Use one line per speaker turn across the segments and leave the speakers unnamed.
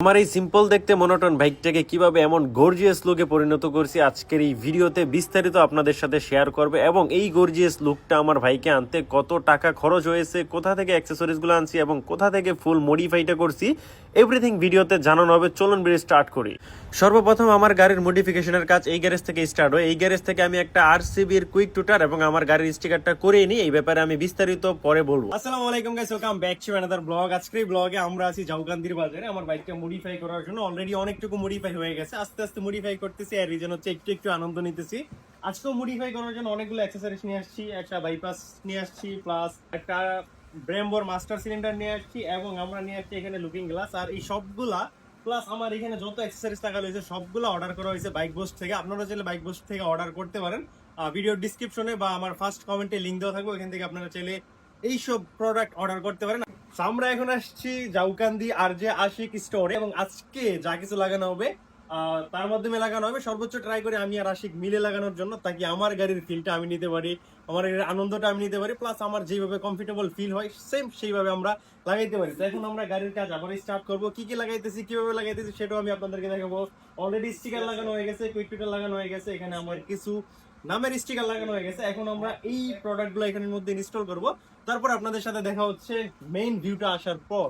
আমার এই সিম্পল দেখতে মনোটন বাইকটাকে কীভাবে এমন গর্জিয়াস লুকে পরিণত করছি আজকের এই ভিডিওতে বিস্তারিত আপনাদের সাথে শেয়ার করবে এবং এই গর্জিয়াস লুকটা আমার ভাইকে আনতে কত টাকা খরচ হয়েছে, কোথা থেকে অ্যাক্সেসরিজগুলো আনছি এবং কোথা থেকে ফুল মডিফাইটা করছি এভরিথিং ভিডিওতে জানানো হবে। চলুন ভিডিও স্টার্ট করি। সর্বপ্রথম আমার গাড়ির মডিফিকেশনের কাজ এই গ্যারেজ থেকে স্টার্ট হয়। এই গ্যারেজ থেকে আমি একটা আর সিবির কুইক টুটার এবং আমার গাড়ির স্টিকারটা করে নিই। এই ব্যাপারে আমি বিস্তারিত পরে বলব।
আসসালামু আলাইকুম guys welcome back to another blog আজকের ব্লগে আমরা আছি জাউকান্দির বাজারে। আমার বাইকটা মডিফাই করার জন্য অলরেডি অনেকটুকু মডিফাই হয়ে গেছে। আস্তে আস্তে মডিফাই করতেছি, আর রিজন হচ্ছে একটু একটু আনন্দ নিতেছি। আজকেও মডিফাই করার জন্য অনেকগুলো অ্যাক্সেসরিজ নিয়ে আসছি, একটা বাইপাস নিয়ে আসছি প্লাস একটা ব্রেমবোর মাস্টার সিলিন্ডার নিয়ে আসছি, এবং আমরা নিয়ে আসছি এখানে লুকিং গ্লাস আর এই সবগুলা প্লাস আমার এখানে যত অ্যাক্সেসরিজ টাকা রয়েছে, সবগুলো অর্ডার করা হয়েছে বাইক পোস্ট থেকে। আপনারা চাইলে বাইক পোস্ট থেকে অর্ডার করতে পারেন। ভিডিও ডিসক্রিপশনে বা আমার ফার্স্ট কমেন্টে লিঙ্ক দেওয়া থাকবে, ওখান থেকে আপনারা চাইলে এইসব প্রোডাক্ট অর্ডার করতে পারেন। আমরা এখন আসছি জাউকান্দি আর যে আশিক স্টোরে এবং আজকে যা কিছু লাগানো হবে তার মাধ্যমে লাগানো হবে। সর্বোচ্চ ট্রাই করে আমি আর আশিক মিলে লাগানোর জন্য তাকে আমার গাড়ির ফিলটা আমি নিতে পারি, আমার গাড়ির আনন্দটা আমি নিতে পারি প্লাস আমার যেভাবে কমফোর্টেবল ফিল হয় সেম সেইভাবে আমরা লাগাইতে পারি। তো এখন আমরা গাড়ির কাজ আবার স্টার্ট করব। কি কি লাগাইতেছি, কীভাবে লাগাইতেছি সেটাও আমি আপনাদেরকে দেখাবো। অলরেডি স্টিকার লাগানো হয়ে গেছে কুইক লাগানো হয়ে গেছে, এখানে আমার কিছু নামের স্টিকার লাগানো হয়ে গেছে। এখন আমরা এই প্রোডাক্টগুলো এখানের মধ্যে ইনস্টল করব। তারপর আপনাদের সাথে দেখা হচ্ছে মেইন ভিউটা আসার পর।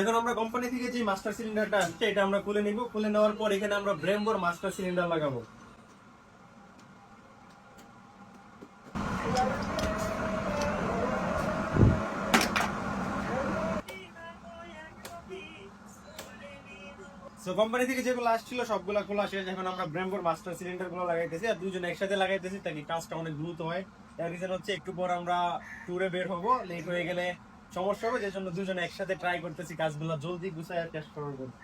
এখন আমরা কোম্পানি থেকে যে মাস্টার সিলিন্ডারটা আসছে এটা আমরা খুলে নিব। খুলে নেওয়ার পর এখানে আমরা মাস্টার সিলিন্ডার লাগাবো। কোম্পানি থেকে যেগুলো আসছিল, সবগুলো খোলা শেষ। এখন আমরা মাস্টার লাগাইতেছি আর দুজন একসাথে লাগাইতেছি তাকে কাজটা অনেক দ্রুত হয়। এর রিজন হচ্ছে, একটু পর আমরা ট্যুরে বের হব। লেট হয়ে গেলে সমস্যা হবে, যে জন্য দুজনে একসাথে ট্রাই করতেছি কাজগুলো জলদি গুছায় টেস্ট করার জন্য।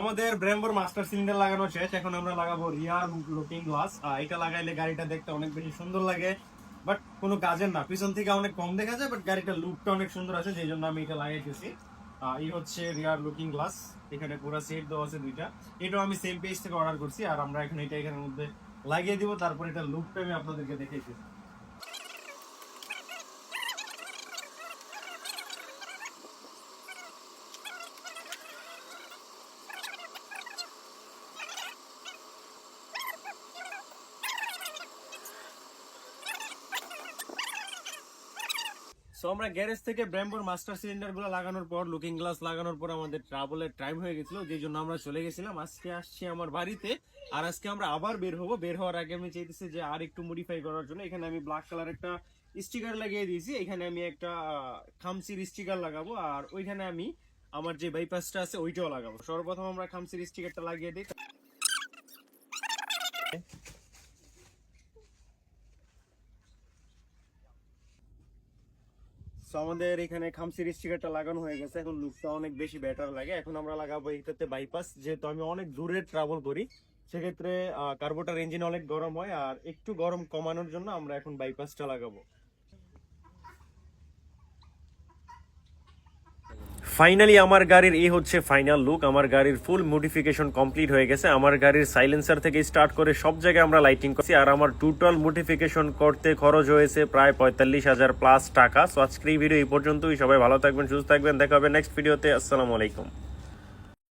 আমাদের ব্র্যাম্বোর মাস্টার সিলিন্ডার লাগানো শেষ, এখন আমরা লাগাবো রিয়ার লুকিং গ্লাস এটা লাগাইলে গাড়িটা দেখতে অনেক বেশি সুন্দর লাগে বাট কোনো কাজের না। পিছন থেকে অনেক কম দেখা যায় বাট গাড়িটার লুকটা অনেক সুন্দর আছে, যেই জন্য আমি এটা লাগাইতেছি। এই হচ্ছে রিয়ার লুকিং গ্লাস এখানে পুরো সেট দেওয়া আছে দুইটা। এটাও আমি সেম পেজ থেকে অর্ডার করছি, আর আমরা এখন এটা এখানের মধ্যে লাগিয়ে দিব। তারপর এটা লুকটা আমি আপনাদেরকে দেখাইছি সো আমরা গ্যারেজ থেকে ব্র্যাম্বোর মাস্টার সিলিন্ডারগুলো লাগানোর পর লুকিং গ্লাস লাগানোর পর আমাদের ট্রাভেলের টাইম হয়ে গেছিল, যেই জন্য আমরা চলে গেছিলাম। আজকে আসছি আমার বাড়িতে, আর আজকে আমরা আবার বের হব। বের হওয়ার আগে আমি চাইতেছি যে আর একটু মডিফাই করার জন্য। এখানে আমি ব্ল্যাক কালার একটা স্টিকার লাগিয়ে দিয়েছি। এখানে আমি একটা খামসির স্টিকার লাগাবো, আর ওইখানে আমি আমার যে বাইপাসটা আছে, ওইটাও লাগাবো। সর্বপ্রথম আমরা খামসির স্টিকারটা লাগিয়ে দিই। So, আমাদের এখানে খামসির স্টিকারটা লাগানো হয়ে গেছে। এখন লুকটা অনেক বেশি বেটার লাগে। এখন আমরা লাগাবো এটাতে বাইপাস যেহেতু আমি অনেক দূরে ট্রাভেল করি সেক্ষেত্রে কার্বোটার ইঞ্জিন অনেক গরম হয় আর একটু গরম কমানোর জন্য আমরা এখন বাইপাসটা লাগাবো।
ফাইনালি আমার গাড়ির এই হচ্ছে ফাইনাল লুক আমার গাড়ির ফুল মডিফিকেশন কমপ্লিট হয়ে গেছে। আমার গাড়ির সাইলেন্সার থেকে স্টার্ট করে সব জায়গায় আমরা লাইটিং করছি। আর আমার টোটাল মডিফিকেশন করতে খরচ হয়েছে প্রায় পঁয়তাল্লিশ হাজার প্লাস টাকা। সো আজকের এই ভিডিও এই পর্যন্তই। সবাই ভালো থাকবেন, সুস্থ থাকবেন। দেখা হবে নেক্সট ভিডিওতে আসসালামু আলাইকুম।